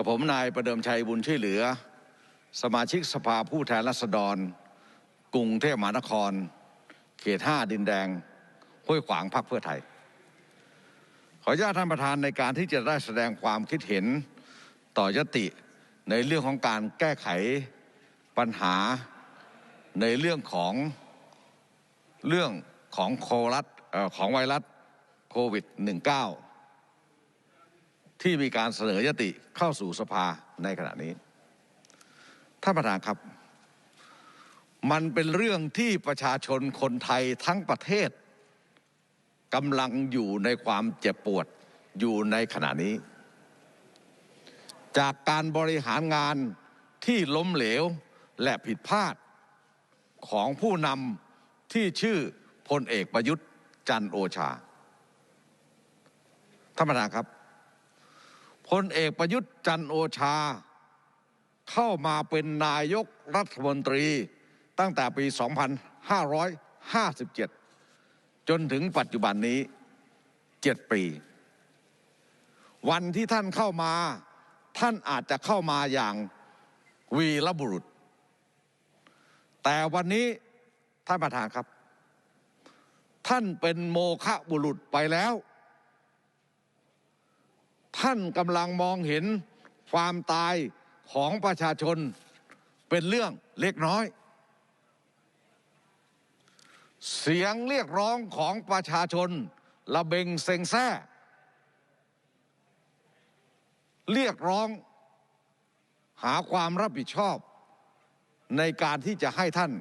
กับผมนายประเดิมชัยบุญช่วยเหลือ สมาชิกสภาผู้แทนราษฎร กรุงเทพมหานคร เขตห้าดินแดงห้วยขวางพักเพื่อไทย ขออนุญาตท่านประธานในการที่จะได้แสดงความคิดเห็นต่อยติในเรื่องของการแก้ไขปัญหาในเรื่องของเรื่องของโครัสของไวรัสโควิด -19 ที่มีการเสนอยติเข้าสู่สภาในขณะนี้ท่านประธานครับ มันเป็นเรื่องที่ประชาชนคนไทยทั้งประเทศกำลังอยู่ในความเจ็บปวดอยู่ในขณะนี้ จากการบริหารงานที่ล้มเหลวและผิดพลาดของผู้นำที่ชื่อพลเอกประยุทธ์จันทร์โอชาท่านประธานครับ พลเอกประยุทธ์จันโอชา เข้ามาเป็นนายกรัฐมนตรีตั้งแต่ปี 2557 จนถึงปัจจุบันนี้7ปี วันที่ท่านเข้ามาท่านอาจจะเข้ามาอย่างวีรบุรุษ แต่วันนี้ท่านประธานครับ ท่านเป็นโมฆะบุรุษไปแล้ว ท่านกำลังมองเห็นความตายของประชาชนเป็นเรื่องเล็กน้อย เสียงเรียกร้องของประชาชนระเบงเซ็งแซ่เรียกร้องหาความรับผิดชอบ ในการที่จะให้ท่าน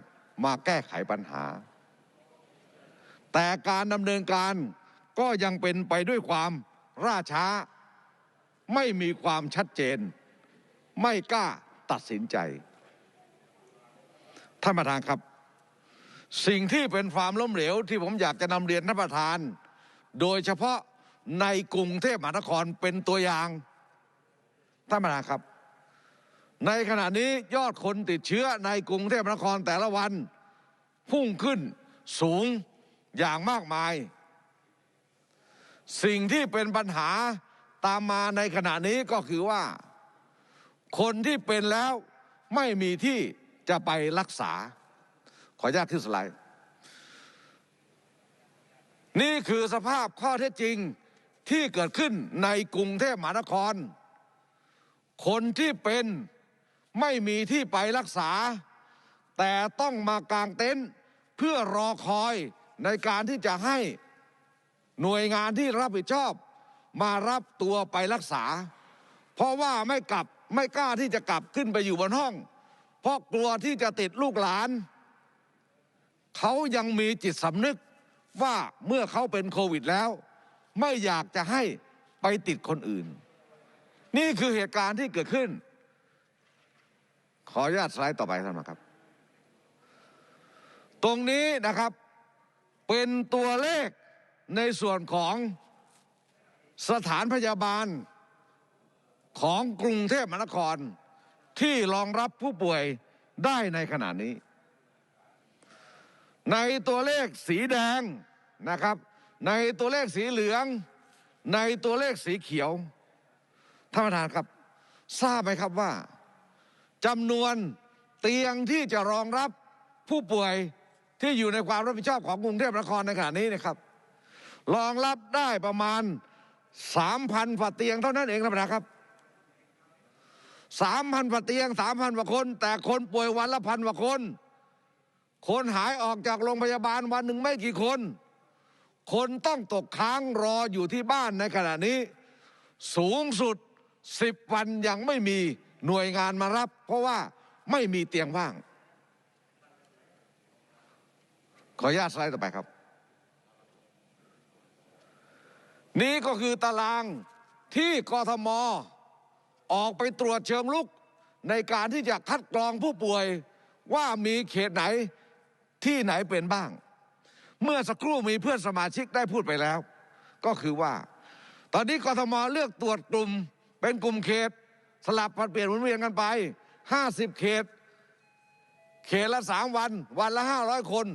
มาแก้ไขปัญหา แต่การดำเนินการก็ยังเป็นไปด้วยความล่าช้า ไม่มีความชัดเจน ไม่กล้าตัดสินใจท่านประธานครับ สิ่งที่เป็นความล้มเหลวที่ผมอยากจะนำเรียนท่านประธาน โดยเฉพาะในกรุงเทพมหานครเป็นตัวอย่างท่านประธานครับ ในขณะนี้ยอดคนติดเชื้อในกรุงเทพมหานครแต่ละวัน พุ่งขึ้นสูงอย่างมากมาย สิ่งที่เป็นปัญหา ตามมาในขณะนี้ก็คือว่า คนที่เป็นแล้วไม่มีที่จะไปรักษา ขออนุญาตขึ้นสไลด์นี่คือสภาพข้อเท็จจริงที่เกิดขึ้นในกรุงเทพมหานคร คนที่เป็นไม่มีที่ไปรักษา แต่ต้องมากางเต็นท์เพื่อรอคอยในการที่จะให้หน่วยงานที่รับผิดชอบ มารับตัวไปรักษา เพราะว่าไม่กลับไม่กล้าที่จะกลับขึ้นไปอยู่บนห้อง เพราะกลัวที่จะติดลูกหลาน เขายังมีจิตสำนึกว่าเมื่อเขาเป็นโควิดแล้ว ไม่อยากจะให้ไปติดคนอื่น นี่คือเหตุการณ์ที่เกิดขึ้น ขออนุญาตสไลด์ต่อไปท่านนะครับ ตรงนี้นะครับเป็นตัวเลขในส่วนของ สถานพยาบาลของกรุงเทพมหานครที่รองรับผู้ป่วยได้ในขณะนี้ ในตัวเลขสีแดงนะครับ ในตัวเลขสีเหลือง ในตัวเลขสีเขียวท่านประธานครับ ทราบไหมครับว่าจำนวนเตียงที่จะรองรับผู้ป่วยที่อยู่ในความรับผิดชอบของกรุงเทพมหานครในขณะนี้นะครับ รองรับได้ประมาณ 3,000ฝ่าเตียงเท่านั้นเองท่านประธานครับ3,000ฝ่าเตียง3,000กว่าคน แต่คนป่วยวันละพันกว่าคน คนหายออกจากโรงพยาบาลวันหนึ่งไม่กี่คน คนต้องตกค้างรออยู่ที่บ้านในขณะนี้ สูงสุด10วันยังไม่มีหน่วยงานมารับ เพราะว่าไม่มีเตียงว่าง ขออนุญาตสไลด์ต่อไปครับ นี่ก็คือตารางที่กทมออกไปตรวจเชิงลุกในการที่จะคัดกรองผู้ป่วยว่ามีเขตไหนที่ไหนเป็นบ้าง เมื่อสักครู่มีเพื่อนสมาชิกได้พูดไปแล้ว ก็คือว่า ตอนนี้กทมเลือกตรวจกลุ่มเป็นกลุ่มเขต สลับผัดเปลี่ยนหมุนเวียนกันไป 50 เขต เขตละสามวัน วันละห้าร้อยคน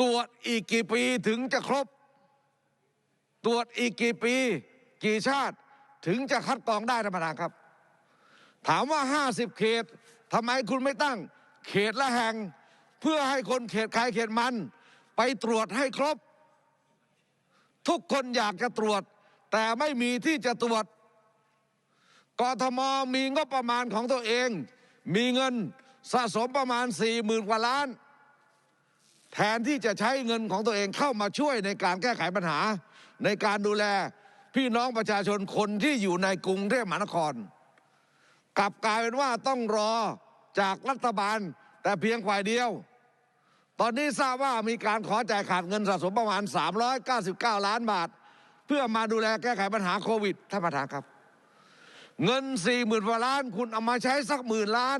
ตรวจอีกกี่ปีถึงจะครบ ตรวจอีกกี่ปี กี่ชาติถึงจะคัดกรองได้ท่านประธานครับ ถามว่า 50 เขตทำไมคุณไม่ตั้ง เขตละแห่ง เพื่อให้คนเขตใครเขตมัน ไปตรวจให้ครบ ทุกคนอยากจะตรวจ แต่ไม่มีที่จะตรวจกทมมีงบประมาณของตัวเอง มีเงินสะสมประมาณ4ี่หมื่นกว่าล้าน แทนที่จะใช้เงินของตัวเองเข้ามาช่วยในการแก้ไขปัญหา ในการดูแลพี่น้องประชาชนคนที่อยู่ในกรุงเทพมหานคร กลับกลายเป็นว่าต้องรอจากรัฐบาลแต่เพียงฝ่ายเดียว ตอนนี้ทราบว่ามีการขอจ่ายขาดเงินสะสมประมาณ 399 ล้านบาท เพื่อมาดูแลแก้ไขปัญหาโควิดท่านประธานครับ เงิน4ี่หมื่นกว่าล้านคุณเอามาใช้สักหมื่นล้าน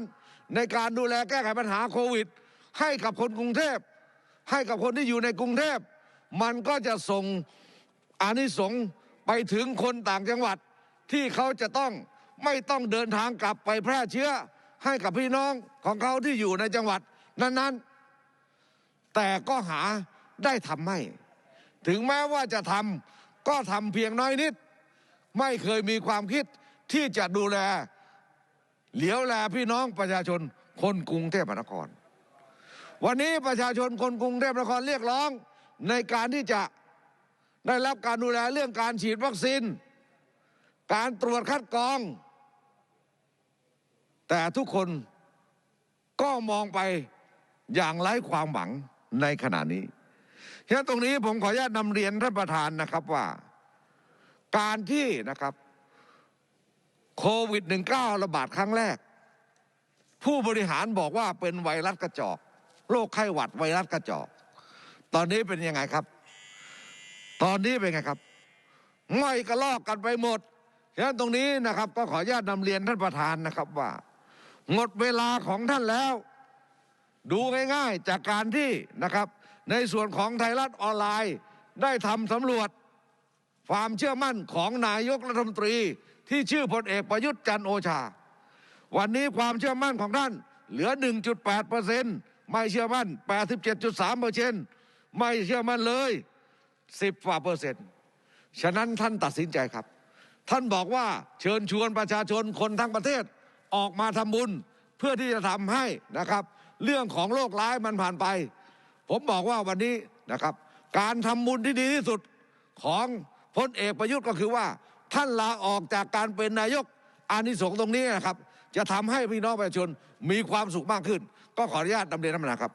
ในการดูแลแก้ไขปัญหาโควิด ให้กับคนกรุงเทพให้กับคนที่อยู่ในกรุงเทพมันก็จะส่ง อานิสงส์ไปถึงคนต่างจังหวัดที่เขาจะต้องไม่ต้องเดินทางกลับไปแพร่เชื้อให้กับพี่น้องของเขาที่อยู่ในจังหวัดนั้น ๆ แต่ก็หาได้ทำไม่ ถึงแม้ว่าจะทำก็ทำเพียงน้อยนิด ไม่เคยมีความคิดที่จะดูแล เหลียวแลพี่น้องประชาชนคนกรุงเทพมหานคร วันนี้ประชาชนคนกรุงเทพมหานครเรียกร้องในการที่จะ ได้รับการดูแลเรื่องการฉีดวัคซีน การตรวจคัดกรอง แต่ทุกคนก็มองไปอย่างไร้ความหวังในขณะนี้ฉะนั้นตรงนี้ผมขออนุญาตนำเรียนท่านประธานนะครับว่า การที่นะครับโควิด -19 ระบาดครั้งแรก ผู้บริหารบอกว่าเป็นไวรัสกระจอกโรคไข้หวัดไวรัสกระจอก ตอนนี้เป็นยังไงครับ ตอนนี้เป็นไงครับง่อยกระลอกกันไปหมดฉะนั้นตรงนี้นะครับ ก็ขออนุญาตนำเรียนท่านประธานนะครับว่า หมดเวลาของท่านแล้ว ดูง่ายๆจากการที่นะครับ ในส่วนของไทยรัฐออนไลน์ได้ทำสำรวจ ความเชื่อมั่นของนายกรัฐมนตรี ที่ชื่อพลเอกประยุทธ์จันโอชา วันนี้ความเชื่อมั่นของท่าน เหลือ 1.8เปอร์เซ็นต์ไม่เชื่อมั่น 87.3เปอร์เซ็นต์ไม่เชื่อมั่นเลย 10กว่าเปอร์เซ็นต์ฉะนั้นท่านตัดสินใจครับ ท่านบอกว่าเชิญชวนประชาชนคนทั้งประเทศออกมาทำบุญเพื่อที่จะทำให้นะครับ เรื่องของโรคร้ายมันผ่านไป ผมบอกว่าวันนี้นะครับ การทำบุญที่ดีที่สุดของพลเอกประยุทธ์ก็คือว่าท่านลาออกจากการเป็นนายกอานิสงส์ตรงนี้นะครับ จะทำให้พี่น้องประชาชนมีความสุขมากขึ้น ก็ขออนุญาตดำเนินน้ำหนักครับ